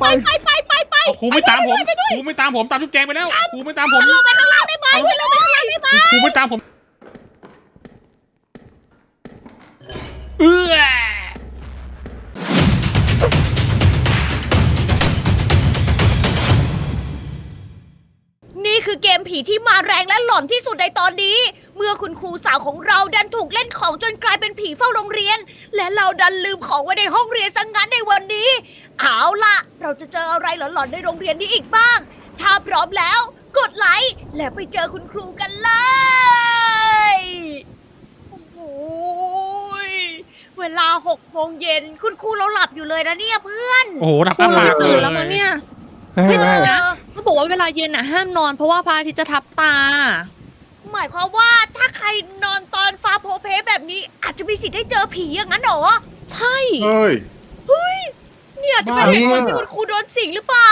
ไปไปไปไปไปเอาครูไม่ตามผมครูไม่ตามผมตามจุ๊บแจงไปแล้วครูไม่ตามผมลงไปข้างล่างได้ไหมฉันลงไปข้างล่างได้ไหมครูไม่ตามผมเอื้อนี่คือเกมผีที่มาแรงและหลอนที่สุดในตอนนี้ เมื่อคุณครูสาวของเราดันถูกเล่นของจนกลายเป็นผีเฝ้าโรงเรียน และเราดันลืมของไว้ในห้องเรียนซะงงั้นในวันนี้ เอาล่ะ เราจะเจออะไรหลอนๆในโรงเรียนนี้อีกบ้าง ถ้าพร้อมแล้ว กดไลค์และไปเจอคุณครูกันเลยโอ้โหยเวลาหกโมงเย็นคุณครูเราหลับอยู่เลยนะเนี่ยเพื่อนโอ้โหหนักครูหลัมากบตื่นแล้วมั้งเนี่ย ไม่ไม่ เออ เขาบอกว่าเวลาเย็นอะห้ามนอนเพราะว่าพระอาทิตย์จะทับตา หมายความว่าถ้าใครนอนตอนฟ้าโพเพแบบนี้ อาจจะมีสิทธิ์ได้เจอผีอย่างนั้นเหรอ ใช่ เฮ้ย เนี่ยจะเป็นบ้าเหตุผลเนี่ยที่คุณครูโดนสิงหรือเปล่า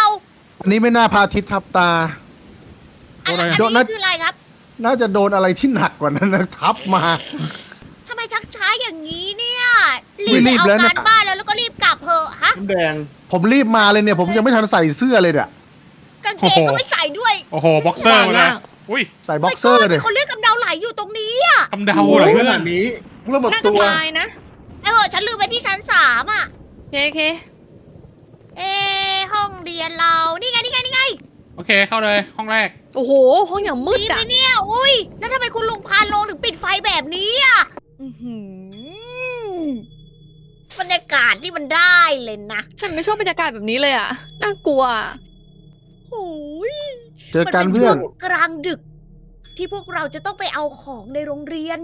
อันนี้ไม่น่าพาทิตย์ทับตา อันอันโดนนะนี้คืออะไรครับน่าจะโดนอะไรที่หนักกว่านั้นนะทับมา ทำไมชักช้าอย่างนี้เนี่ยไม่รีบไปรีบเอาแล้วนะการบ้านแล้วแล้วก็รีบกลับเถอะฮะน้ำแดง ผมรีบมาเลยเนี่ย ผมยังไม่ทันใส่เสื้อเลยเนี่ยกางเกงก็ไม่ใส่ด้วย โอ้โห บ็อกเซอร์มาเลย อุ้ยใส่บ็อกเซอร์เลยเขาเลือดกำเดาไหลอยู่ตรงนี้อะคำเดาเหรอขเพื่อนาดนนี้ระเบิดน่าตัจะวตายนะไอ้เหอะฉันลืมไปที่ชั้นสามอะโอเคโอเคเอะห้องเรียนเรา นี่ไงนี่ไงนี่ไงโอเคเข้าเลยห้องแรก โอ้โหห้องอย่างมืดดีไหมอะเนี่ย อุ้ย แล้วทำไมคุณลุงพานโลงถึงปิดไฟแบบนี้อะอื้อหือบรรยากาศที่มันได้เลยนะ ฉันไม่ชอบบรรยากาศแบบนี้เลยอะน่ากลัว โอ้ยเจอกันเพื่อนมัป็ช่วงกลางดึก ที่พวกเราจะต้องไปเอาของในโรงเรียน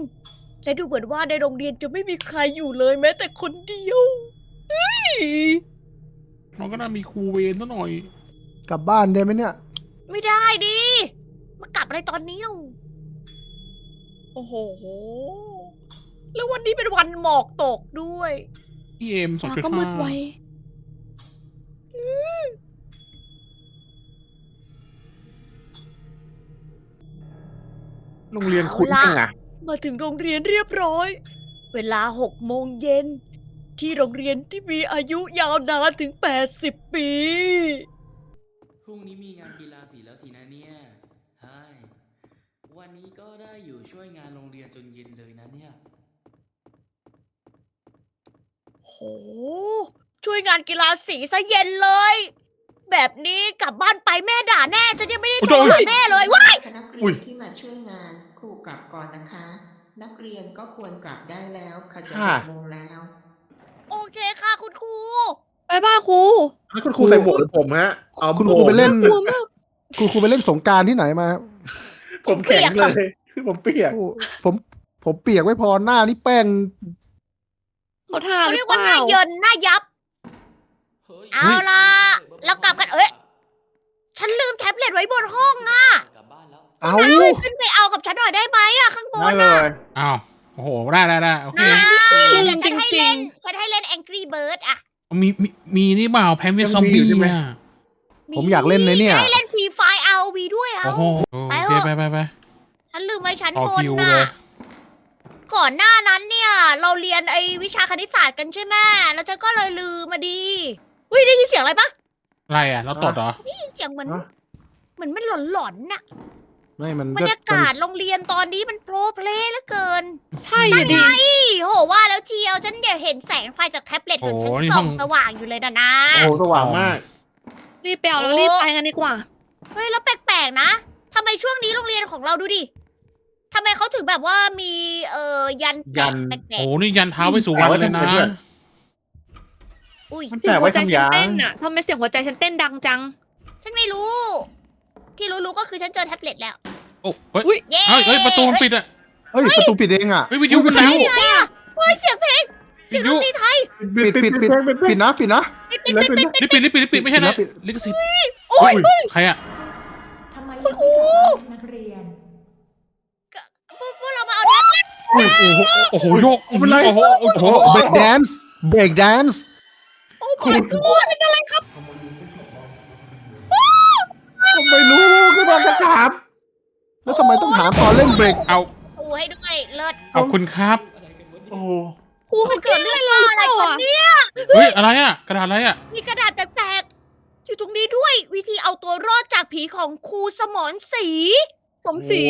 และดูเหมือนว่าในโรงเรียนจะไม่มีใครอยู่เลยแม้แต่คนเดียว มันก็น่ามีครูเวนซะหน่อย กลับบ้านได้ไหมเนี่ย ไม่ได้ดิ มากลับอะไรตอนนี้เล่าโอ้โห แล้ววันนี้เป็นวันหมอกตกด้วย พี่เอ็มสองฟ้าจุดก็มืดไว โรงเรียนคุ้นเอาล่ะจังอะมาถึงโรงเรียนเรียบร้อย เวลาหกโมงเย็น ที่โรงเรียนที่มีอายุยาวนานถึง 80 ปี พรุ่งนี้มีงานกีฬาสีแล้วสินะเนี่ยใช่วันนี้ก็ได้อยู่ช่วยงานโรงเรียนจนเย็นเลยนะเนี่ย โห ช่วยงานกีฬาสีซะเย็นเลย แบบนี้กลับบ้านไปแม่ด่าแน่ฉันยังไม่ได้โทรหาแม่เลยว้ายนักเรียนที่มาช่วยงานครูกลับก่อนนะคะ นักเรียนก็ควรกลับได้แล้วค่ะจะหกโมงแล้ว โอเคค่ะคุณครูไปบ้ายครูแล้วคุณครูใส่หมวกหรือผมฮะเอาคุณครูไปเล่น กลัวมากคุณครูไปเล่นสงกรารที่ไหนมา ผมแข็งเลย ผมเปียกโอ้ผมผมเปียกไม่พอหน้านี่แป้งเขาทาเขาหรืเรียอกเปว่าหน้าล่าเยินหน้ายับ เฮ้ยเอาล่ะเรากลับกันเอ้ยฉันลืมแท็บเล็ตไว้บนห้องอะกลับบ้านแล้วเอาช่วยขึ้นไปเอากับฉันหน่อยได้ไหมอะข้างบได้นเลอะย อ้าวโอ้โหได้ได้ได้โอเคนะจริงฉันให้จริเล่งนฉันให้เล่น Angry Bird อะมีมีมีนี่เปล่าแพมเวยัสงซอมมีบี้อยู่ใช่ไหม อะผมอยากเล่นในเนี่ยให้เล่นฟรีไฟ ROV ด้วยเอา โอ้โหโอไปเคเถอะไปไปไปฉันลืมไว้ชั้นต่อบนคิวน่ะเลยก่อนหน้านั้นเนี่ย เราเรียนไอ้วิชาคณิตศาสตร์กันใช่ไหมแล้วฉันก็เลยลืมมาดี เฮ้ยได้ยินเสียงอะไรปะอะไรอะเราตดเหรอ ได้ยินเสียงเหมือนฮะ เหมือนมันหลอนๆน่ะไม่มันบรก็รยากาศโรงเรียนตอนนี้มันโปรเพลย์เหลือเกินใช่อะดินี่โหว่าแล้วเชียวฉันเดี๋ยวเห็นแสงไฟจากแท็บเล็ตของฉันโอ้นี่ส่ห้อองง สว่างอยู่เลยนะนะ โอ้สว่างมากรีบไปเอาแล้วรีบไปกันดีกว่า เฮ้ยแล้วแปลกๆนะทำไมช่วงนี้โรงเรียนของเราดูดิทำไมเขาถึงแบบว่ามีเอ่อยันยัแปะนแปลโอ้กโหนี่ยันเท้าไปสู่วันเลยนะเอา ไว้ทำไมด้วยๆอุ้ยมันเสียแต่งหัไว้วใจทำฉันยางเต้นอะทำไมเสียงหัวใจฉันเต้นดังจัง ฉันไม่รู้ ที่รู้ๆก็คือฉันเจอแท็บเล็ตแล้ว โอ้เฮ้ยอุ๊ย เย้เอ้ยเฮ้ยประตูมันปิดอะ เฮ้ยประตูปิดเองอะเฮ้ยวิทยุมันแล้ว ไงอะเฮ้ยเสียงเพลงเสียงดนตรีไทยปิดปิดปิดปิดนะปิดนะ ปิดปิดปิดปิดรีบปิดรีบปิดรีบปิดไม่ใช่นะปิดลิขสิทธิ์โอ้ยใครอะ ทำไมยังไม่กลับบ้านนักเรียน พวกพวกเรามาเอาแท็บเล็ตโอ้โหโอ้โหโยกโอ้โหโอ้โหโอ้โอ้โหโหเบ รกแดนซ์เบรกแดนซ์โอ้ my god เป็นอะไรครับทำไมรู้ขึ้นมาจะถามแล้วทำไมต้องถามตอนเล่นเบรกเอาดูให้ด้วยเลิศขอบคุณครับโอ้ครูมันเกิดเรื่องอะไรกันเนี่ยเฮ้ยอะไรอะ กระดาษอะไรอะมีกระดาษแปลกวิธีเอาตัวรอดจากผีของครูสมอนสี สมศรี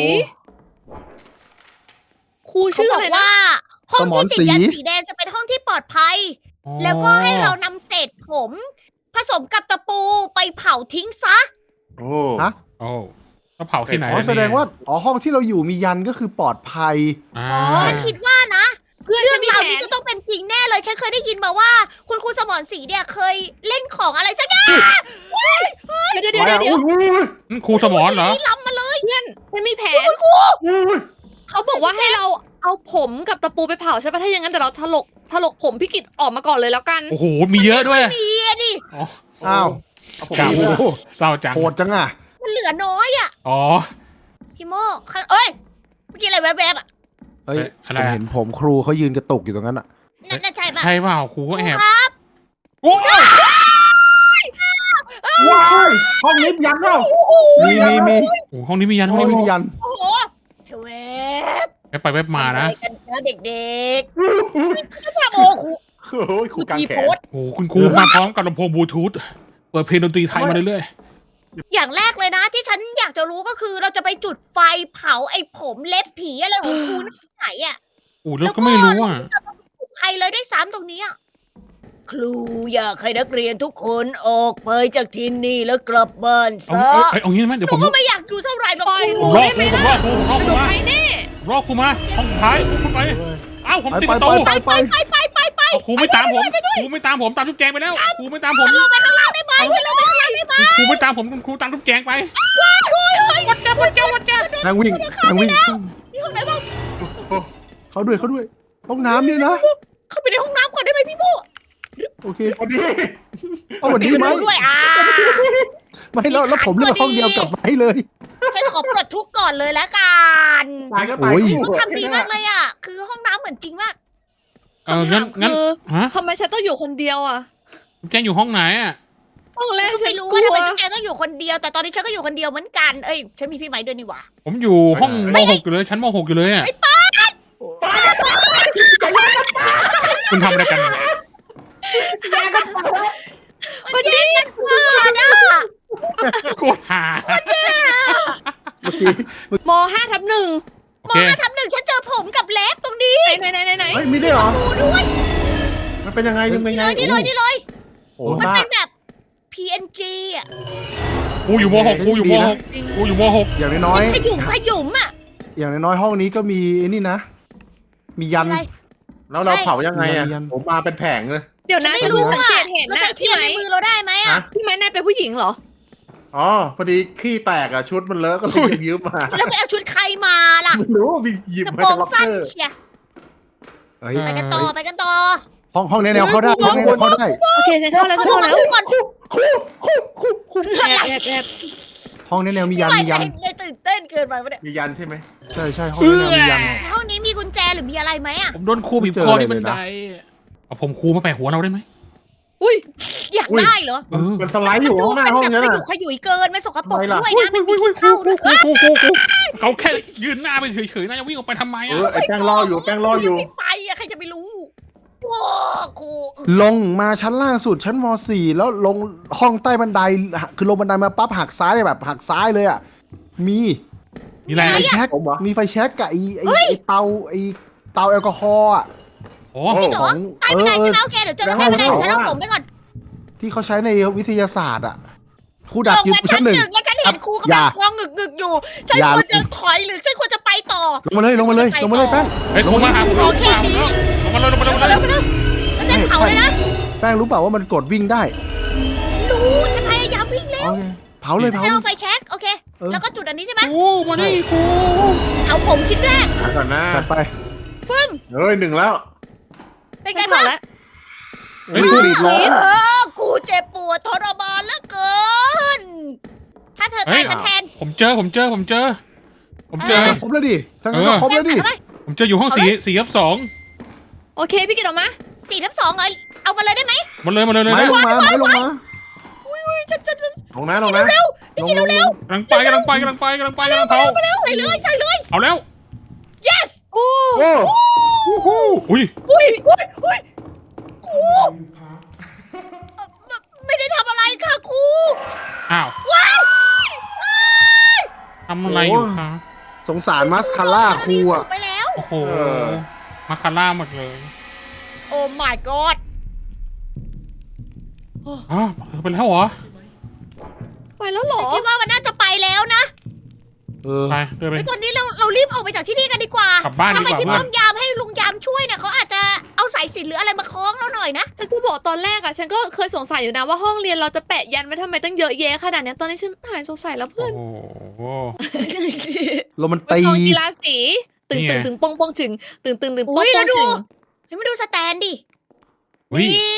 ครูเขาชื่อบออะไรกนะว่าห้องสมรที่ติดยันศรีสีแดงจะเป็นห้องที่ปลอดภัย แล้วก็ให้เรานำเศษผม ผสมกับตะปูไปเผาทิ้งซะ โอ้ฮะ โอ้แล้วเผาที่ไหนอ๋ออะแสดงว่าอ๋อห้องที่เราอยู่มียันก็คือปลอดภัย อ่าฉันคิดว่านะ เพื่อนเรื่ฉัอนงมีราวแผนี้นจะต้องเป็นจริงแน่เลย ฉันเคยได้ยินมาว่า คุณครูสมรศรีเนี่ยเคยเล่นของอะไรสักอย่างเดี๋ยวเดี๋ยวเดี๋ยวเดี๋ยวอุ้ยนั่นครูสมอนเหรอนี่ล้ำมาเลยเพื่อนฉันมีแผนอุ้ยเขาบอกว่าให้เราเอาผมกับตะปูไปเผาใช่ปะถ้าอย่างนั้นเดี๋ยวเราถลก ถลกผมพี่กิตออกมาก่อนเลยแล้วกันโอ้โหมีเยอะด้วยมีอะดิอ๋ออ้าวเอาผมครับดีโอ้นะโหเศร้าจังโหดจังอะ มันเหลือน้อยอะอ๋อ พี่โมข้างเอ้ยเมื่อกี้อะไรแวบๆอะเฮ้ยเอ๊ะอะไรผมอะ เห็นผมครูเขายืนกระตุกอยู่ตรงนั้นอะ นั่นน่ะใช่ปะใช่เปล่าครูก็แอบครับโอ้ยว้ายห้องลิฟต์ยันเปล่า มีมีมีโอ้ห้องนี้มียันห้ห้อองงนี้นี้มีมียัน โอ้โหเชเวฟไปไปเว็บมานะ ทำอะไรกัน นะเด็กๆถ้าโอ้ครูโอ้ยขู่กลางมีแขโพนสต์โอ้คุณครูมาพร้อมกับลำโพงบลูทูธเปิดเพลงดนตรีไทยมาเรื่อยอย่างแรกเลยนะ ที่ฉันอยากจะรู้ก็คือเราจะไปจุดไฟเผาไอ้ผมเล็บผีอะไรของครูนั่นที่ไหนอะๆโอ้แล้วก็ไม่รู้อะ ใครเลยได้วยซ้ำตรงเนี้ย ครูอยากให้นักเรียนทุกคนออกไปจากที่นี่แล้วกลับบ้านเอาซะ เอาเอาเอางี้ไหมเดี๋ยวหผนูมก็ไม่อยากอยู่เท่าไหร่หรอกปล่อยคหรูนูรอครูผมรอครูผมรอกระคโดรูดมาไปแน่รอครูมาห้องสุดท้ายผมไปเอ้าผมไปติดไปประไปตูไปไปไปไปไปไปเอาครูไม่ตามผมครูไม่ตามผมตามทุกแจงไปแล้วครูไม่ตามผมไปข้างล่างได้ไหมให้เราไปข้างล่างได้ไหมครูไม่ตามผมคุณครูตามทุกแจงไป วัดจ้าวัดจ้าวัดจ้านางวิ่งนางวิ่ง มีห้องไหนบ้างเขาด้วยเขาด้วยห้องน้ำเนี่ยนะ เข้าไปในห้องน้ำก่อนได้ไหมพี่โบ โอเคพอดีเอาวันนี้ไหมดูด้วยอ่าไม่แล้วแล้วผมเลือกห้องเดียวกับไม้เลย ฉันขอปลดทุกข์ก่อนเลยละกันตายก็ตายโอ้ย คู่เขาทำดีมากเลยอะ คือห้องน้ำเหมือนจริงมาก เอองั้นคำถามงั้นคือฮะทำไมฉันต้องอยู่คนเดียวอะทุกแจงอยู่ห้องไหนอะห้องแรกก็ฉัไม่นรู้กว่าทำลัวไมทุกแกต้องอยู่คนเดียว แต่ตอนนี้ฉันก็อยู่คนเดียวเหมือนกัน เอ้ย ฉันมีพี่ไม้ด้วยนี่หว่า ผมอยู่ห้องมหกอยู่เลยชั้นมหกอยู่เลยอะคุณทำอะไรกัน มันแย่งกันเปิดอะโคตรหาเมื่อกี้มห้าทับหนึ่งโอมอเคงมาทำหนึ่งฉันเจอผมกับเล็บตรงนี้ไหนไหนไหนไหนเฮ้ยมีได้วยเหรอ ดูด้วยมันเป็นยังไงยังไงนี่เลยนี่เลยนี่เลยโอ้มันซ่าเป็นแบบ PNG อะครูอยู่มหกครูอยู่มหกจริงครูอยู่มหกอย่างน้อยขยุ่มขยุ่มอะ ๆอย่างน้อยๆห้องนี้ก็มีไอ้นี่นะ มียัน อะไร แล้วเราเผายังไงอะยันผมมาเป็นแผงเลย เดี๋ยวนะไม่ฉันรู้สังอะเกตเห็นเรานะใช้เทีพี่ยนไม้ในมือเราได้ไหมอะ ฮะพี่ไม้นายเป็นผู้หญิงเหรอ อ๋อพอดีขี้แตกอะชุดมันเลอะก็เลยยืมยืมมาแล้วไปเอาชุดใครมาล่ะไม่รู้มีหยิบกระมาโปรจากงล็อกเกสั้นอร์ เชียเฮ้ยไปกันต่อไปกันต่อห้องห้องแนวๆเขาได้ห้องแนวๆเขาได้โอเคฉันเข้าแล้วฉันเข้าแล้วก่อนคู่คู่คู่คู่แอบแอบแอบห้องแนวๆมียันไม่มียันเลยตื่นเต้นเกินไปปะเนี่ยมียันใช่ไหมใช่ใช่ห้องแนวๆมียันห้องนี้มีกุญแจหรือมีอะไรไหมอะผมโดนครูบีบเจอคออะไรที่บันเลยนะได เอาผมครูมาแปะหัวเราได้ไหม อุ้ยอยากได้เหรอเออมันสไลด์อยู่ข้างหน้าห้องมันั้นแบบอะขยุขยุยเกินมันสกปรกทำไมล่ะ ด้วยอุ้ยนะอุ้มันยมีอุ้ยขี้อุ้ยเท่าครูด้วยครูครูครูเขาแค่ยืนหน้าไปเฉยๆน่าจะวิ่งออกไปทำไมเออะอไอ้แป้งรออยู่แป้งรออยู่ ไม่ไปอะใครจะไปรู้โอ้ครูลงมาชั้นล่างสุดชั้นม .4 แล้วลงห้องใต้บันไดคือลงบันไดมาปั๊บหักซ้ายแบบหักซ้ายเลยอะมีมีอะไรไฟแช็กผมเหรอ มีไฟแช็กกับไอ้ไอ้ไอ้เตาไอ้เตาแอลกอฮอล์อะ โอ้โอ้จริงเหรอของใต้เอบันอไดเอใช่อไหมโอเคเดี๋ยวเจอกันใต้บันไดแล้วฉันเอาผมไปก่อนที่เขาใช้ในวิทยาศาสตร์อะครูดักลงอยู่มาชั้นหนึ่ง แล้วฉันเห็นครูกำอลัย่างมองงึกงึกๆอยู่ ฉันอย่า ควรจะถอยหรือฉันควรจะไปต่อลงมาเลยลงมาเลยลงมาเลยแป้งเฮ้ยครูมาหาผมแล้วครูมาหาผมแล้วลงมาเลยลงมาเลยลงมาเลย แล้วฉันเผาเลยนะ แป้งรู้เปล่าว่ามันกดวิ่งได้ฉันรู้ฉันพยายามวิ่งเร็วโอเคเผาเลยเผาฉันเลเอาย ไฟแช็กโอเค เออ แล้วก็จุดอันนี้ใช่ไหมครูมานี่ครูเอาผมชิ้นแรกหาก่อนนะจัดไป ฟึ่มเฮ้ยหนึ่งแล้ว เป็นฉัไงนเผาบ้างแล้วเฮ้ยวิ่งครูกรีดร้องเออกูเจ็บปวดทรมานเหลือเกิน ถ้าเธอตายฉันแทนผมเจอผมเจอผมเจอ ผมเจอเออครบแล้วดิทั้งนั้นก็ครบแล้วดิเอาไปผมเจออยู่ห้องสี่สี่ทับสองโอเคพี่กิตออกมาสี่ทับสองเอาเอามาเลยได้ไหมมาเลยมาเลยเลยไม้นะลงมาไม้ลงมาฉันฉันฉันลงนะลงนะลงลงลงกำลังไปกำลังไปกำลังไปกำลังไปกำลังเผาใส่เลยใส่เลยเอาแล้ว yes โอ้โอ้อุ้ยอุ้ยอุ้ยอุ้ยครูเอ่อไม่ได้ทำอะไรค่ะครูอ้าวทำอะไรอยู่คะสงสารมัสคาร่าครูอะ ไปแล้ว โอ้โหเออ มาคาร่าหมดเลยโอ้ my god อ๋อไปแล้วเหรอไปแล้วเหรอคิดว่ามันน่าจะไปแล้วนะ เออไปเดินไปแล้วตอนนี้เราเรารีบออกไปจากที่นี่กันดีกว่ากลับบ้านดีกว่าถ้ไปที่เพื่อนป้อมยามให้ลุงยามช่วยเนี่ยเขาอาจจะเอาสายสิญจนหรืออะไรมาคล้องเราหน่อยนะ ฉันจะบอกตอนแรกอะฉันก็เคยสงสัยอยู่นะว่าห้องเรียนเราจะแปะยันไว้ทำไมตั้งเยอะแยะขนาดเนี้ยตอนนี้ฉันหายสงสัยแล้วเพื่อนโอ้โห โรแมนเป็นตีกองกีฬาสีตึงนี่ไงตึงตึงปองปองจึงตึงตึงตึงปอุ๊องยปแล้องวดู จึงให้มาดูสแตนดิวินี่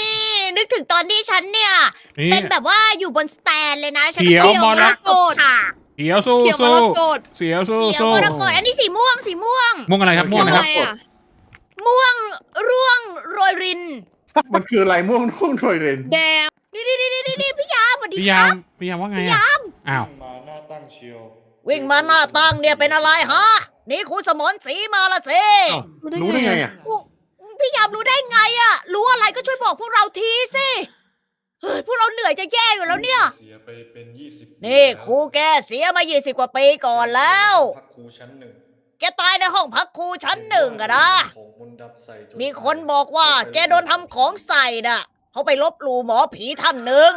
นึกถึงตอนที่ฉันเนี่ย นี่ เป็นแบบว่าอยู่บนสแตนเลยนะฉันเขียวก็มรกดฉาก เขียวสู้เขียวมสู้รกตเสียวสู้เขียวสู้มรกตอันนี้สีม่วงสีม่วงม่วงอะไรครับม่วงทำนะอะครับ ไรอะม่วงร่วงโรยริน มันคืออะไรม่วงม่วงโรยเรนแดงนี่นี่นี่นี่นี่พี่ยามสวัสดีพี่คยารัมบ พี่ยามว่าไงอะอ้าว มาหน้าตั้งเชียววิ่งมาหน้าตั้งเนี่ยเป็นอะไรฮะ นี่ครูสมนสีมาละสิรู้ได้ไงอะอุ๊พี่ยามรู้ได้ไงอะรู้อะไรก็ช่วยบอกพวกเราทีสิ เฮ้ยพวกเราเหนื่อยจะแย่อยู่แล้วเนี่ย เสียไปเป็นยี่สิบนี่ครูแกเสียมา 20 กว่าปีก่อนแล้ว พักครูชั้นหนึ่งแกตายในห้องพักครูชั้นหนึ่งอะนะ ของมนต์ดำใส่จมีคนบอกว่า แกโดนทำของใส่น่ะ เขาไปลบหลู่หมอผีท่านหนึ่ง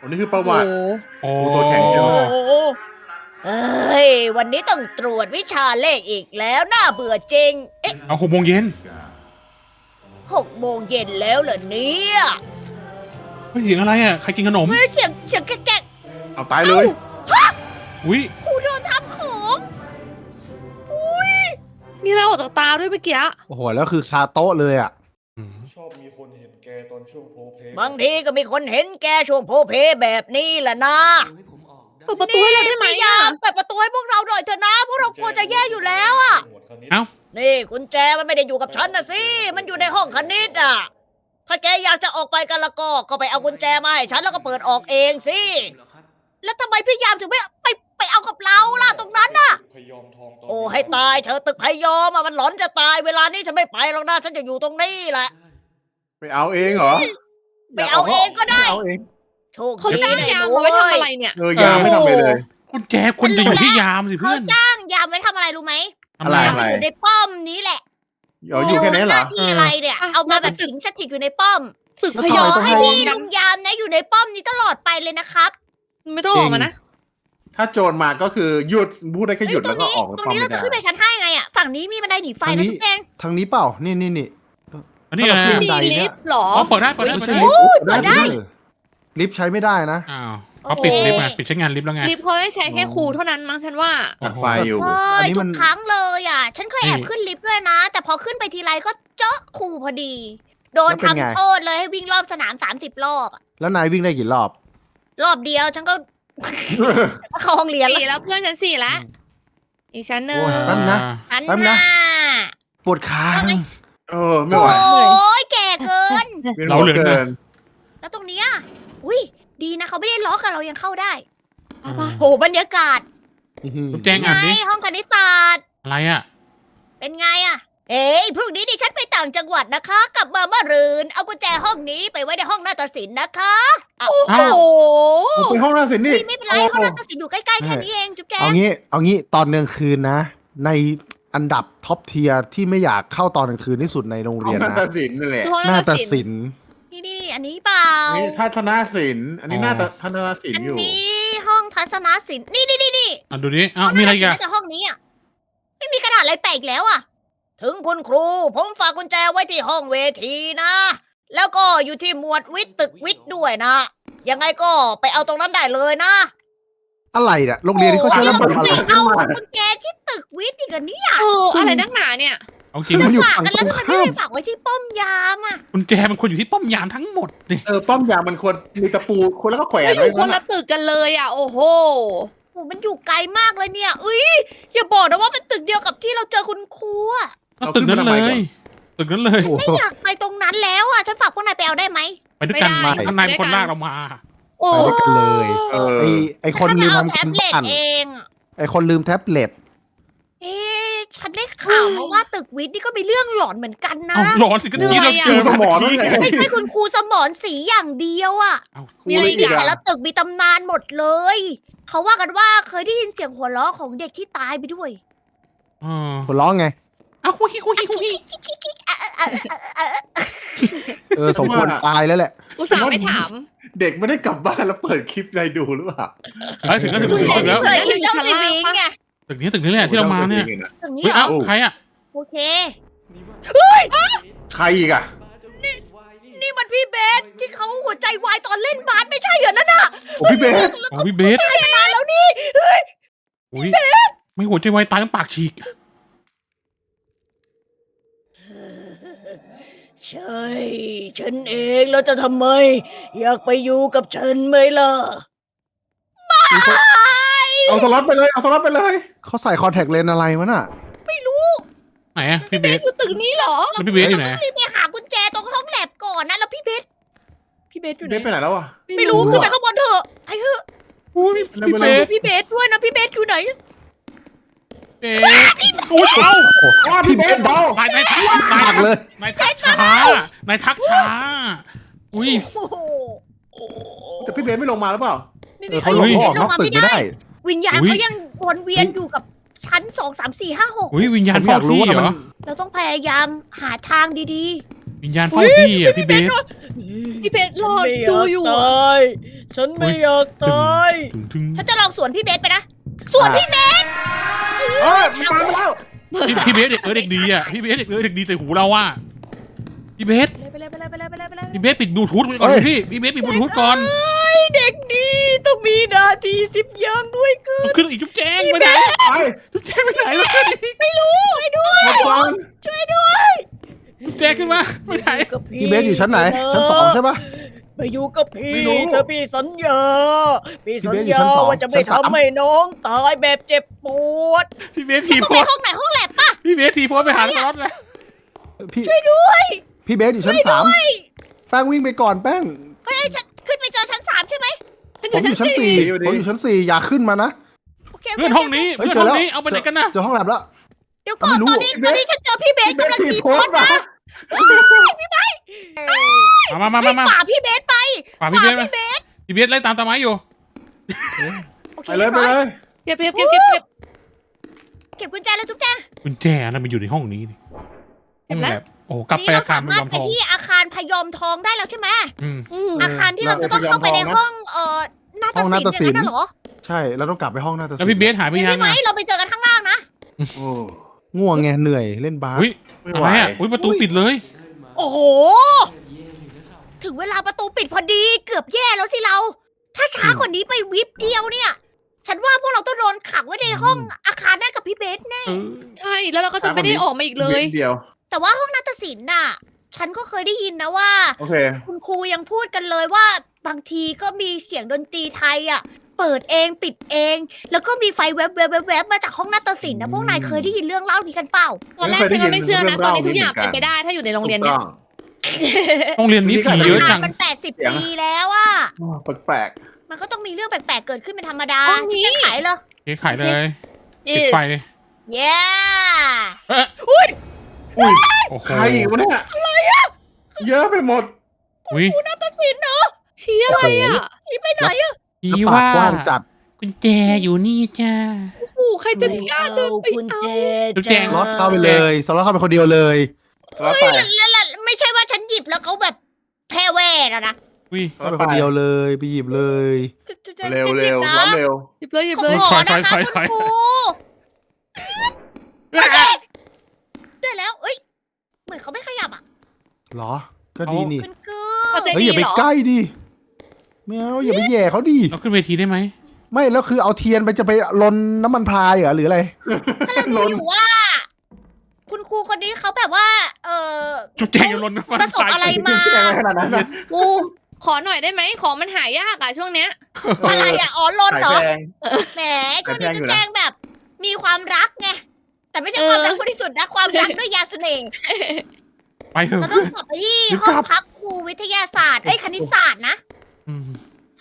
อันนี้คือประวัติ โอ้โอ้ตัวแข็งจัง โอ้โหเอ้ย วันนี้ต้องตรวจวิชาเลขอีกแล้วน่าเบื่อจริง เอ๊ะเอาหกโมงเย็น หกโมงเย็นแล้วเหรอเนี่ยเฮ้ยเสียงอะไรอะ ใครกินขนม เฮ้ยเสียงเสียงแกะเอาตายเลยอุ้ยๆครูโดนทำของมีอะไรออกจากตาด้วยเมื่อกี้โอ้โห แล้วคือคาโต๊ะเลยอะ อืมชอบมีคนเห็นแกตอนช่วงโพลเพลย์บางทีก็มีคนเห็นแกช่วงโพเพแบบนี้แหละนะให้ผมออกได้เปิดประตูให้เราได้ไหมพยาอะยามเปิดประตูให้พวกเราหน่อยเถอะนะ พวกเรากลัวจะแย่อยู่แล้วอะหมวดคณิตเอ้า นี่กุญแจมันไม่ได้อยู่กับฉันนะสิมันอยู่ในห้องคณิตอะ ถ้าแกอยากจะออกไปกันละก็ก็ไปเอากุญแจมาให้ฉันแล้วก็เปิดออกเองสิเหรอครับแล้วทำไมพี่ยามถึงไม่ไปไปเอากับเราล่ะตรงนั้นน่ะ พยอมทองตอนโอ้ให้ตายเธอตึกพยอมอะมันหลอนจะตายเวลานี้ฉันไม่ไปหรอกนะฉันจะอยู่ตรงนี้แหละ ไปเอาเองเหรอไปเอาเองก็ได้ เอาเองโชคเขาดีจ้างนะยามหนูเอาไว้ทำเว้ยอะไรเนี่ย เออยามไม่ทำอะไรเลย คุณแจคุณจะอยู่ที่ยามสิเขาเพื่อน จ้างยามไว้ทำอะไรรู้ไหมทำ อะไรยามมันอยู่ในป้อมนี้แหละเดี๋ยวอยู่แค่นี้เหรอหน้าที่อะไรเนี่ยอะเอามาแบบสิงสถิตอยู่ในป้อมตึกแล้วพทำยอไมมต้องให้ ให้พี่ลุงยามนะอยู่ในป้อมนี้ตลอดไปเลยนะครับไม่ต้องออกมานะ ถ้าโจรมาก็คือหยุดพูดได้แค่หยุดเฮ้แล้วก็ตรงนี้ออกตรงป้อมนี้ไม่เราจะได้ขึ้นไปชั้นห้าไงอะ ฝั่งนี้มีบันไดหนีไฟทางนะนี้ ทุกแจงทางนี้เปล่า นี่นี่นี่ อันนี้ไงขึ้นมีบันไดลิเนี่ยฟต์เหรอ อ๋อเปิดได้เปิดได้ไม่เปิดใช่ได้ลิฟต์เปิดได้ เออลิฟต์ใช้ไม่ได้นะ อ้าว เขาปิดลิฟต์ไงปิดใช้งานลิฟต์แล้วไง ลิฟต์เขาให้ใช้แค่ครูเท่านั้นมั้งฉันว่า ตัดไฟอยู่ เฮ้อันยนี้ทุมัน กครั้งเลยอะ ฉันเคยแอบนี่ ขึ้นลิฟต์ด้วยนะ แต่พอขึ้นไปทีไรก็เจอครูพอดี โดนแล้วเป็นไง ทำโทษเลยให้วิ่งรอบสนามสามสิบรอบอะแล้วนายวิ่งได้กี่รอบ รอบเดียวฉันก็ เข้าห้องเรียนสี่แล้วแล้วเพื่อนฉันสี่แล้วอีกชั้นหนึ่งโอ้ย แป๊บนะ อันแป๊บหนะน้าปวดขาเออ ไม่โอไหว้ยแก่เกินวียนเราหัวเหลือเกินแล้วตรงเนี้ยอุ้ย ดีนะเขาไม่ได้ล็อกกันเรายังเข้าได้ไปปะโหบรรยากาศอื้อหือคุณแจงอ่านดิไงห้องคณิตศาสตร์ อะไรอะ เป็นไงอะเอ้ยพรุ่งนี้ดิฉันไปต่างจังหวัดนะคะ กลับมาเมื่อรืน เอากุญแจห้องนี้ไปไว้ในห้องนาฏศิลป์นะคะอ้าวโอ้โห ผมไปห้องน้าสินนี่เฮ้ยไม่เป็นไรห้องนาฏศิลป์อยู่ใกล้ๆแค่นี้เองจุ๊บแจเอางงี้ เอางี้ตอนกลางคืนนะ ในอันดับท็อปเทียร์ที่ไม่อยากเข้าตอนกลางคืนที่สุดในโรงห้อเรีงยนนานะฏศิลป์นั่นแหละคือห้องนา นาฏฏศิศิลป์ลป์นี่นี่อันนี้เปล่า นี่ทัศนศิลป์อันนี้อ๋อ น่าจะทัศนศิลอันป์อยู่ นี้ห้องทัศนศิลป์นี่นี่นี่นี่อะดูดิอ้าห้วองมีอะไรนาฏอีศิลกันป์น่าจะห้องนี้อะไม่มีกระดาษอะไรแปลกแล้วอะถึงคุณครู ผมฝากกุญแจไว้ที่ห้องเวทีนะ แล้วก็อยู่ที่หมวดวิทย์ตึกวิทย์ด้วยนะ ยังไงก็ไปเอาตรงนั้นได้เลยนะอะไรเนี่ยโรงเรียนที่เขาใช้ระบบโอ้อะไรยเราไปเอากุญแจที่ตึกวิทย์อีกเหรอเนี่ย เอออะไรนักหนาเนี่ย เอาจริงมันอยู่ฝากฝั่งกันตแล้วรงทำไมไม่ข้ามไปฝากไว้ที่ป้อมยามอะคุณแจมันควรอยู่ที่ป้อมยามทั้งหมดดิเออป้อมยามมันควรมีตะปูคนแล้วก็แขวนก็อไว้ยู่คนละตึกกันเลยอะ โอ้โหโอ้มันอยู่ไกลมากเลยเนี่ยเอ้ยอย่าบอกนะว่าเป็นตึกเดียวกับที่เราเจอคุณครูอะเอาตึกนั้นเลยตึกนั้นเลยโอ้ไม่โหอยากไปตรงนั้นแล้วอะฉันฝากพวกนายไปเอาได้ไหมไปด้วยกันไม่ได้ ข้างในเป็นคนไปด้วยกันลากเรามา โอ้ไปด้วยกันเลย เออไอไอคนลืมถ้ามาเอาทำแท็การบเล็ตบ้านเองอะไอคนลืมแท็บเล็ตเอ๊ะฉันได้ ข่าวมาว่าตึกวิทย์นี่ก็มีเรื่องหลอนเหมือนกันนะเอาร้อนสิก็กี้เราเจอสมองนั่นไงไม่ใช่คุณครูสมอนสีอย่างเดียวอะเอามีอะไรอีกอีกอะอะแต่ละตึกมีตำนานหมดเลย เขาว่ากันว่าเคยได้ยินเสียงหัวเราะของเด็กที่ตายไปด้วยอ่าหัวร้องไงเอาคุยคุยคุยเออสมควรตายแล้วแหละอุตส่าห์ไม่ถาม เด็กไม่ได้กลับบ้านแล้วเปิดคลิปในดูหรือเปล่าเอ้ยถึงแล้วถึงคุณแล้วเจถึงนี่แล้วเคยคิดเรื่องสิวิงไง ตึกนี้ตึกนี้แหละที่เรามาเนี่ยตึกนี้เฮ้ยเหรเอ้าอใครอะโอเคใครอีกอะนี่มันพี่เบสที่เขาหัวใจวายตอนเล่นบาสไม่ใช่เหรอนั่นน่ะโอ้พี่เบสของพี่เบสตายมานานแล้วนี่อุ้ยไม่หัวใจวายตายต้องปากฉีกใช่ฉันเองแล้วจะทำไม อยากไปอยู่กับฉันไหมล่ะ เอาสล็อตไปเลยเอาสล็อตไปเลยเขาใส่คอนแทคเลนส์อะไรมันอะไหนอะพี่เบสอยู่ตึกนี้เหรอแล้วพี่เบสอยู่ไหนพี่ไปหากุญแจตรงห้องแลบก่อนนะแล้วพี่เบสพี่เบสอยู่พี่ไหเบนสไปไหนแล้วอะไม่รู้ขึ้นไปข้างบนเถอะไอ้เถอะอุ้ยพี่เบสพี่เบสด้วยนะพี่เบสอยู่ไหนเบสอุ้ยเอ้าอ๋อพี่เบสเบานายนายทักหนักเลย นายทักช้านายทักช้า อุ้ย โอ้โหแต่พี่เบสไม่ลงมาหรือเปล่า นี่เออนี่เขาลงเขาออกนอกตึกไม่ได้ วิญญาณอุ๊ย เขายังวนเวียนอยู่กับชั้นสองสามสี่ห้าหกอุ้ยวิญญาณผมอากรู้เฝ้ายพี่ว่าเหรมัอนเราต้องพยายามหาทางดีวิญญาณเฝ้าพี่อะพี่เบส ๆ พี่เบสรอดูอยู่อะยฉันไม่อยากตา ยถึงถึงฉันจะลองสวนพี่เบสไปนะ สวนพี่เบสเออมันตามมาแล้วพี่พี่เบสเด็กเออเด็กดีอะพี่เบสเด็กเออเด็กดีใส่หูเราอะพี่เบสไป เลยไปเลยไปเลยไปเลยไปเลยพี่เบสปิดบลูทูธไว้ก่อนเฮ้ยพี่พี่เบสปิดบลูทูธก่อนเด็กดีต้องมีนาทีสิบยามด้วยกันขึ้นอีกจุ๊บแจ้งไปไหนไปจุ๊บแจ้งไปไหนแล้วไม่รู้ช่วยด้วยหมดก่อนช่วยด้วยจุ๊บแจ้งขึ้นมาไปไหนกับพี่เบสอยู่ชั้นไหนชั้นสองใช่ปะไปอยู่กับพี่ไม่รู้เธอพี่สัญญาพี่สัญพี่เบสอยู่ญาชั้นสองว่าจะไม่ชั้นสามทำให้น้องตายแบบเจ็บปวด พี่เบสทีต้องโพไปสห้องไหนห้องแลบปะพี่เบสทีโพสไปหาสล็อตเลยพี่ช่วยด้วย พี่เบสอยู่ชั้นสามแป้งวิ่งไปก่อนแป้งเฮ้ยฉันขึ้นไปเจอชั้นสามใช่ไหมฉันอผมยู่อยู่ชั้ชั้นนสี่สี่ผมอยู่ชั้นสี่อย่าขึ้นมานะ โอเคโคเพื่อนห้องนี้เฮ้ยเพื่อนเจอห้แล้องวนี้เอาไปไหนกันนะเจอห้องแลบแล้ว เดี๋ยวก่อนไม่รู้ ตอนนี้ตอนนี้ฉันเจอพี่เบสพี่เบกำลัสงถีตีบโพโพสสต์ต์มานะมามามาให้มามาฝ่าพี่เบสไปป่าพี่เบสฝ่ามาพี่เบสพี่เบสไล่ตามตาไม้อยู่ โอเคไปเลยไปเลยเก็บเก็บเก็บเก็บเก็บ เก็บกุญแจแล้วจุ๊บแจงกุญแจนะมันอยู่ในห้องนี้นี่เก็บแล้ว ห้องบบโอ้โหกลับไปนี่อาเราคารสามันมารถยอมไปทองที่อาคารพยอมทองได้แล้วใช่ไหมอืม อืมอาคารที่เราจะต้องเข้าไปในห้องเอ่อนาฏห้องนาฏศิลศิป์ลป์อย่างนั้นน่ะเหรอใช่แล้วต้องกลับไปห้องหน้าตัดแล้วพี่เบสหายไปไม่ยังไหมอะเราไปเจอกันข้างล่างนะโอ้ง่วงไงเหนื่อยเล่นบาสอุ้ยไม่อะไหวไรอะอุ้ยประตูปิดเลย โอ้โหถึงเวลาประตูปิดพอดีเกือบแย่แล้วสิเรา ถ้าช้ากว่านี้ไปวิบเดียวเนี่ย ฉันว่าพวกเราต้องโดนขังไว้ในห้องอาคารนั่นกับพี่เบสแน่ เออ ใช่แล้วเราก็จะไม่ได้ออกมาอีกเลย นิดเดียว แต่ว่าห้องนาฏศิลป์น่ะ ฉันก็เคยได้ยินนะว่า โอเค คุณครูยังพูดกันเลยว่าบางทีก็มีเสียงดนตรีไทยอะ เปิดเองปิดเอง แล้วก็มีไฟแวบแวบแวบแวบมาจากห้องนาฏศิลป์นะพวกนายเคยได้ยินเรื่องเล่านี้กันเปล่า ตอนแรกฉันก็ไม่เชื่อนะ ตอนนี้ทุกอย่างเป็นไปได้ถ้าอยู่ในโรงเรียนเนี้ยโรงเรียนนี้ผีเยอะจังมันแปดสิบปีแล้วอะถูกต้องแปลกมันก็ต้องมีเรื่องแปลกๆเกิดขึ้นเป็นธรรมดาห้องนี้ จะขายเลยเก๋ขายเลย ปิด Yes ไฟเย้เอ๊ะๆ อุ้ยโอ้โหใครอีกวะเนี่ยอะไรอะเยอะไปหมด อุ้ยนาฏศิลป์เนาะชี้อะไรอะที่ไปไหนอะผีแล้วปากว่ากว้างจัด กุญแจอยู่นี่จ้า โอ้โหใครจะกล้าเดินไปคุณเอาเจจุ๊บแจงล็อตเข้าไปเลยสล็อตเข้าไปคนเดียวเลย แล้วไปแล้วแล้วไม่ใช่ว่าฉันหยิบแล้วเขาแบบแพ้แว่นะนะอุ้ย เข้าไปคนเดียวเลยไปหยิบเลย เร็วเร็วนะร้อนเร็วหยิบเลยหยิบขเลองยหอนะคะถอยคุณถอยครูเอ๊ะได้ แล้ว เอ้ย เหมือนเขาไม่ขยับอะเหรอ ก็ดีนี่คุณกูเอาใจเฮ้ยอย่าไปดีเหรอใกล้ดิไม่เอาอย่าไปแย่เขาดิเราขึ้นเวทีได้ไหมไม่แล้วคือเอาเทียนไปจะไปลนน้ำมันพรายเหรอหรืออะไร กำลังดูอยู่ว่า คุณครูคนนี้เขาแบบว่า เออ จุ๊บแจงอยู่ลนน้ำมันประสบอะไรมาแจ้งไว้ขนาดนั้นนะกูขอหน่อยได้ไหมของมันหายากอะช่วงเนี้ย อะไรอะอ๋อลนสายเหรอแพง แหมช่วงนี้แต่แพงอยู่จะนะแจ้งแบบ มีความรักไง แต่ไม่ใช่ความรักบริสุทธิ์นะความรักด้วยยาเสน่ห์ไปเถอะ เราต้องกลับไปที่เดี๋ยวห้อกลังบพักครูวิทยาศาสตร์เอ้ยคณิตศาสตร์นะอืม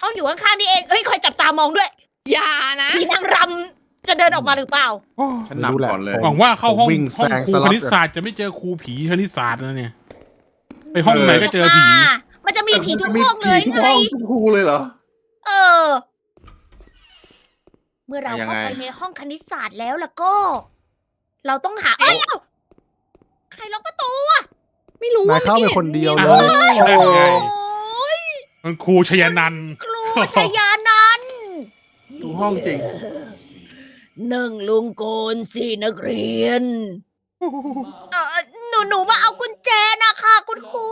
ห้องอยู่ข้างๆนี่เองเอ้ยคอยจับตามองด้วยอย่านะ มีนางรจะเดินออกมาหรือเปล่า โอ้ฉันนำก่อนเลย หวังว่าเข้าห้องวิ่งห้องแซงครูสคล็อตณิตศาสตร์จะไม่เจอครูผีคณิตศาสตร์นะเนี่ย ไปห้องไหนก็เจอผีามันจะมีผีทุกห้องเลยมีผีทุกไงห้องทุกครูเลยเหรอ เออ เมื่อเรายังเข้าไง ไปในห้องคณิตศาสตร์แล้วล่ะก็ เราต้องหาเอ้ยเอ้าใครล็อกประตูไม่รู้นายว่าเข้าไปไม่คนเดียวอ้าเลวยนั่นไงโอ้ยมันครูชยนันท์ครูชยานันท์ทุกห้องจริง หนึ่งลุงโกนสินักเรียน เออหนูหนูมาเอากุญแจนะคะคุณครู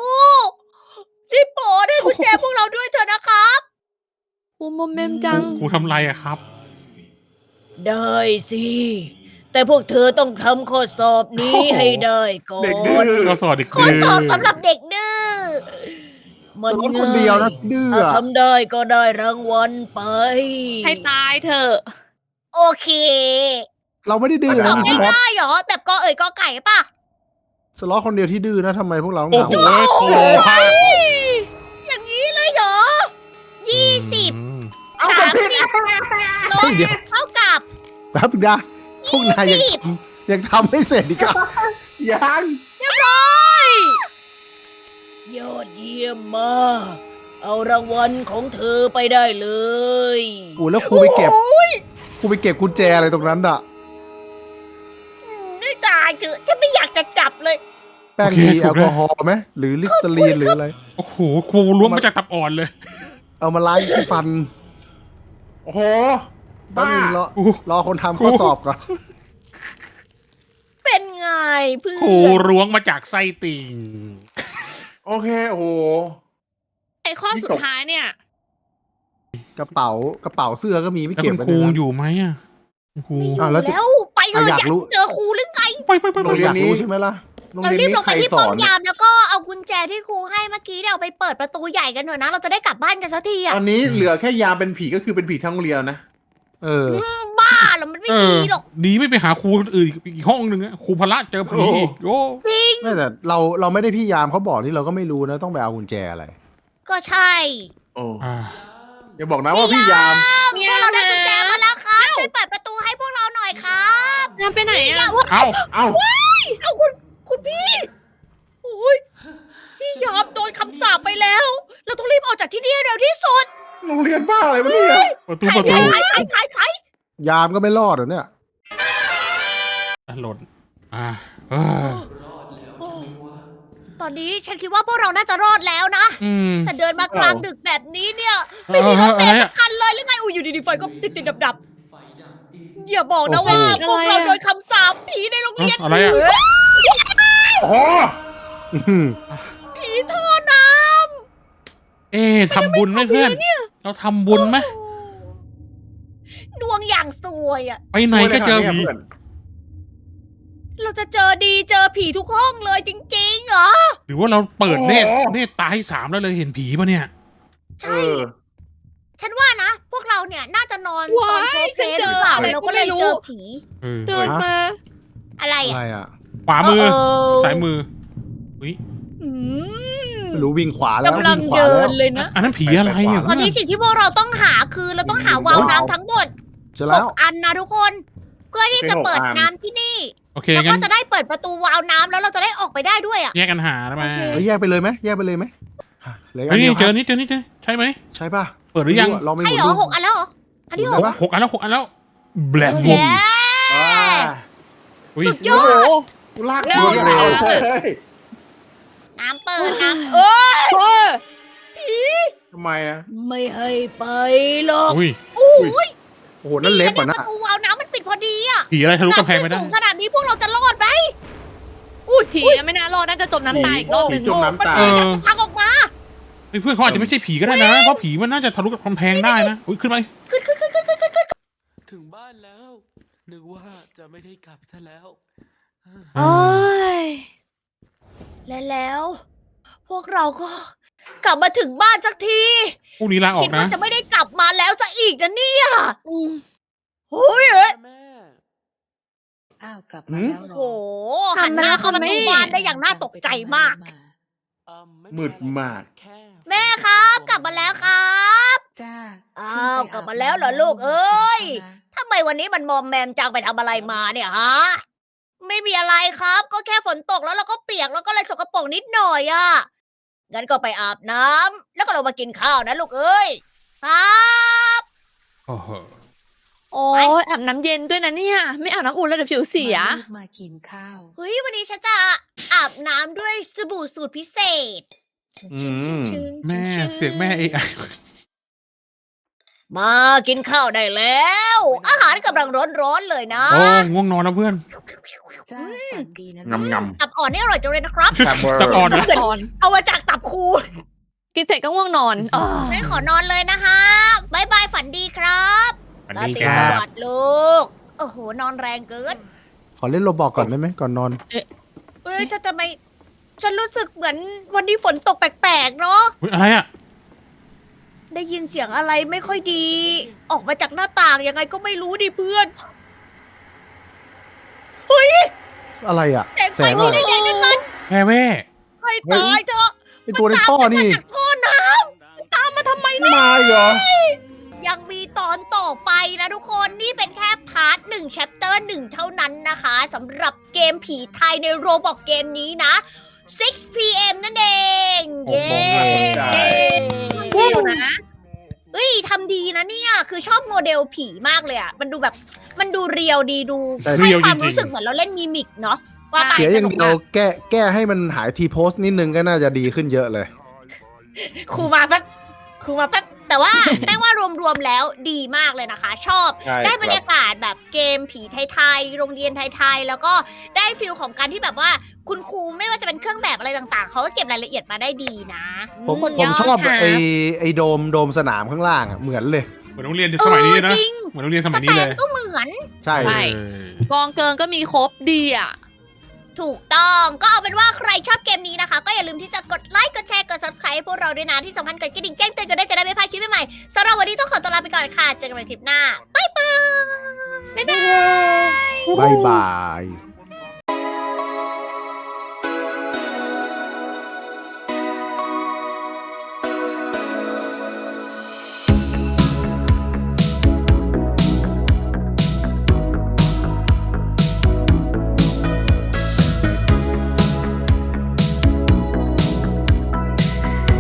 รีบโปรดให้กุญแจพวกเราด้วยเถอะนะครับปูโมเมมจัง ครูทำไรอะครับ ได้สิ แต่พวกเธอต้องทำข้อสอบนี้โอ้โหให้ได้ก่อเด็กดื้นอก็สวัสดีคข้อรูสอบสำหรับเด็กดื้อสล็อตคนเดียวนะดื้อถ้าอะทำได้ก็ได้รางวัลไป ให้ตายเถอะ โอเคเราไม่ได้ดื้อตนะอบมีสล็อตง่ายๆเหรอแบบกอเอ่ยกอไก่ป่ะ สล็อตคนเดียวที่ดื้อนะทำไมพวกเราต้องโอ้ถามโหว่าโถพาอย่างนี้เลยเหรอยี่สิบเอาสากดมผิดสิบลเฮ้บยเดี๋ยว เท่ากับแป๊บนึงนะ พวกนายยังยี่สิบทำยังทำไม่เสร็จอีกอะยังเรียบร้อยยอดเยี่ยมมากเอารางวัลของเธอไปได้เลยโอ้แล้วครูไปเก็บโอ้ยครูไปเก็บกุญแจอะไรตรงนั้นอะได้ตายเถอะฉันไม่อยากจะจับเลยแป้งดีแอลกอฮอล์ไหมหรือลิสเตอรีนหรืออะไร โอ้โหครูล้วงมาจากตับอ่อนเลย เอามาล้างที่ฟัน โอ้โห บ้าบ้ารอครูรอคนทำข้อสอบก่อน เป็นไงเพื่อน ครูล้วงมาจากไส้ติ่ง โอเค โอ้โห ไอ้ข้อนี่สุตดก ท้ายเนี่ย กระเป๋ากระเป๋าเสื้อก็มีไม่แล้วเก็บคุณไว้ครูในนั้นอยู่ไหมอะคุณครูไม่อยู่อ้าวแล้วจะแล้วไปเถอะอะอยากอยากรู้ เจอครูหรือไงไปไปไปโรไปงเรียนอยากนี้รู้ใช่ไหมล่ะ โรงเราเรียนรีบนี้ลงใคไปรที่สป้ออมนยามแล้วก็เอากุญแจที่ครูให้เมื่อกี้เนี่ยเอาไปเปิดประตูใหญ่กันเถอะนะ เราจะได้กลับบ้านกันสักทีตอะอนนี้เหลือแค่ยามเป็นผีก็คือเป็นผีทั้งโรงเรียนนะ เออบ้าเหรอมันไม่เอดีอหรอก ดีไม่ไปหาครูคนอื่นอีกห้องหนึ่งอะครูพละเจอผีอีกโอ้ไม่แต่เราเราไม่ได้พี่ยามเขาบอกนี่เราก็ไม่รู้นะต้องไปเอากุญแจอะไร ก็ใช่โอ้อ่าอย่าบอกนะว่าพี่ยาม พวกเราได้กุญแจมาแล้วครับช่วยเปิดประตูให้พวกเราหน่อยครับงานไปไหนอย่าอะว่าเอ้าเอ้าเอาคุณคุณพี่โอ้ยพี่ยอมโดนคำสาปไปแล้ว เราต้องรีบออกจากที่นี่ให้เร็วที่สุด โรงเรียนบ้าอะไรวะเนี่ยประตูใครประตูใครใครใครใครยามก็ไม่รอดเหรอเนี่ยอะหล่นอ่าเออตอนนี้ฉันคิดว่าพวกเราน่าจะรอดแล้วนะ อืม แต่เดินมากลางดึกแบบนี้เนี่ยเออไม่มีรถเมล์อะไรสัอะกคันเลยหรือไงอุ้ยอยู่ดีๆไฟก็ติดติดดับดับไฟดับอีกๆอย่าบอกนะโอ้โหว่าพวกเราโดนคำสาปผีในโรงเรียนอะไรอะเฮ้ยโอ้โหอื้อหือผีท่อน้ เอ๊ะทำบุญไหมเพื่อน เราทำบุญไหมำดวงอย่างซวยอะ ไปไหนก็เจอผีพื่อนเราจะเจอดีเจอผีทุกห้องเลยจริงๆเหรอ หรือว่าเราเปิดเนตรเนตรตาให้สามแล้วเลยเห็นผีปะเนี่ยเอใช่อฉันว่านะ พวกเราเนี่ยน่าจะนอนตอนว้ายโพเพฉันหเจรืออเปล่าอะไรเราก็ก็เลไม่ยรู้เจอผีเออเดินมา อะไรอะไรอะอะขวามือเอสายมืออุ้ยอืม ไม่รู้วิ่งขวาแล้วกำลังวิ่ขวาเดิแวนเลยนะ อันนั้นผีอะไรอะตอนนี้สิ่งที่พวกเราต้องหาคือเราต้องหาวาล์วน้ำทั้งหมดเจอหแล้วกอันนะทุกคน เพื่อที่จะเปิดน้ำที่นี่ โอเคแล้วงั้ก็นจะได้เปิดประตูวาล์วน้ำแล้วเราจะได้ออกไปได้ด้วยอะ แยกกันหาได้ไหมโอเคเฮ้ยแยกไปเลยไหมแยกไปเลยไหมค่ะเหลืออัเฮ้นยเดีนี่ยวเจคอรับนี่เจอนี่เจอใช่ไหมใช่ป่ะเปิดหรือยังลองไม่หใช่มุนเหรดูอหกอันแล้วเหรออันที่หหกกหกอันแล้วหกอันแล้วแบล็โอคเคบุมอ่าอุ้ยสุดยโอ้อโหดกูลากเร็ตัววเร็วเลย น้ำเปิดน้ำเอ้ยเฮ้ยทำไมอะไม่ให้ไปหรอกอุ้ยโอ้ยโอ้โหนั่นเล็บนี่อะปนะระตูวาล์วน้ำมันปิดพอดีอะผีอะไรทะลุกำแพงไปได้น้ำขึ้นสูงขนาดนี้พวกเราจะรอดไหมอุ้ยผีไม่น่ารอดน่าจะจมน้ำตายอีกรอบหผีนึ่งจมน้ำตาย เออพังออกมา เฮ้ยเพื่อนเขาอาจจะไม่ใช่ผีก็ได้นะ เพราะผีมันน่าจะทะลุกำแพงได้นะ อุ้ยขึ้นไปขึ้นขึ้นขึ้นขึ้นขึ้นขึ้นขึ้นถึงบ้านแล้ว นึกว่าจะไม่ได้กลับซะแล้ว โอ้ย และแล้ว พวกเราก็กลับมาถึงบ้านสักทีพรุ่งนี้ลาออคิกดนะว่าจะไม่ได้กลับมาแล้วซะอีกนะเนี่ยอืมโอ้ยเอ้ยแม่ อ้าวกลับหืมามแล้วเหรโอ้อโหหันหน้าเข้าประตูบ้านได้อย่างน่าตกใจมาก อืไเป็นไรมืดมาก แค่แม่ครับ กลับมาแล้วครับจ้าอ้าวกลับลับมาแล้วเหรอลูกเอ้ยทำไมวันนี้มันมอมแมมจังไปทำอะไรมาเนี่ยฮะ ไม่มีอะไรครับ ก็แค่ฝนตกแล้วเราก็เปียกแล้วก็เลยสกปรกนิดหน่อยอะ่ะงั้นก็ไปอาบน้ำแล้วก็ลงมากินข้าวนะลูกเอ้ยครับโอ้โหโอ้ยอาบน้ำเย็นด้วยนะเนี่ย ไม่อาบน้ำอุ่นแล้วเดี๋ยวผิวเสียมากินข้าวเฮ้ยวันนี้ฉันจะอาบน้ำด้วยสบู่สูตรพิเศษอืม แม่เสียงแม่เอไอมากินข้าวได้แล้ว อาหารกำลังร้อนๆเลยนะ โอ้ง่วงนอนแล้วเพื่อน จ้าฝันดีนะงำงตับอ่อนนี่อร่อยจังเลยนะครับำแบบเบอร์จับอ่อนนะนอนเอามาจากตับคูกินเสร็จก็ง่วงนอนอ่างั้นขอนอนเลยนะคะบายบายฝันดีครับอันรานี้ตรีคสรับวัสดิ์ลูก โอ้โห นอนแรงเกินขอเล่นโรบอกก่อนได้ไหมก่อนนอนเฮ้ยถ้าจะไม่ฉันรู้สึกเหมือนวันนี้ฝนตกแปลกๆเนาะ อุ๊ยอะไรอะ ได้ยินเสียงอะไรไม่ค่อยดี ออกมาจากหน้าต่างยังไงก็ไม่รู้ดิเพื่อน เฮ้ย อะไรอะแสงแสไฟงสีอะไรแดงๆนั่นมันแม่แม่ให้ตายเถอะไอตัวในท่อนี่จากท่อน้ำตามมาทำไมเนี่ย มาเหรอ ยังมีตอนต่อไปนะทุกคนนี่เป็นแค่พาร์ทหนึ่งแชปเตอร์หนึ่งเท่านั้นนะคะสำหรับเกมผีไทยในโรบอกเกมนี้นะ 6 p.m. นั่นเอง เย้ดีอยู่นะ เฮ้ยทำดีนะเนี่ย คือชอบโมเดลผีมากเลยอะ มันดูแบบมันดูเรียวดีดูแต่ ให้เรียวความจริงๆ รู้สึกเหมือนเราเล่นมิมิกเนาะว่าไปเสียอย่างสนุกเดียวมากแก้แก้ให้มันหายทีโพสต์นิดนึงก็น่าจะดีขึ้นเยอะเลย ครูมาแป๊บครูมาแป๊บ แต่ว่า แป้งว่ารวมๆแล้วดีมากเลยนะคะ ชอบ ใช่ได้คบรรับรยากาศแบบเกมผีไทยๆ โรงเรียนไทยๆ แล้วก็ได้ฟิลของการที่แบบว่าคุณครูไม่ว่าจะเป็นเครื่องแบบอะไรต่างๆ เขาก็เก็บรายละเอียดมาได้ดีนะผมอืสุดผยมอดชอบค่ะไอไอโดมโดมสนามข้างล่างอะเหมือนเลย เหมือนโรงเรียนสมัยนี้นะเออจริงเหมือนโรงเรียนสสมัยแตนี้เลนยก็เหมือน ใช่ ใช่ เออกองเกินก็มีครบดีอะ ถูกต้องก็เอาเป็นว่าใครชอบเกมนี้นะคะ ก็อย่าลืมที่จะกดไลค์กดแชร์กด subscribe ให้พวกเราด้วยนะ ที่สำคัญกดกระดิ่งแจ้งเตือนกันได้จะได้ไม่พลาดคลิปใหม่ๆสำหรับวันนี้ต้องขอตัวลาไปก่อนค่ะเจอกันใหม่คลิปหน้าบ๊ายบายบ๊ายบาย บายบาย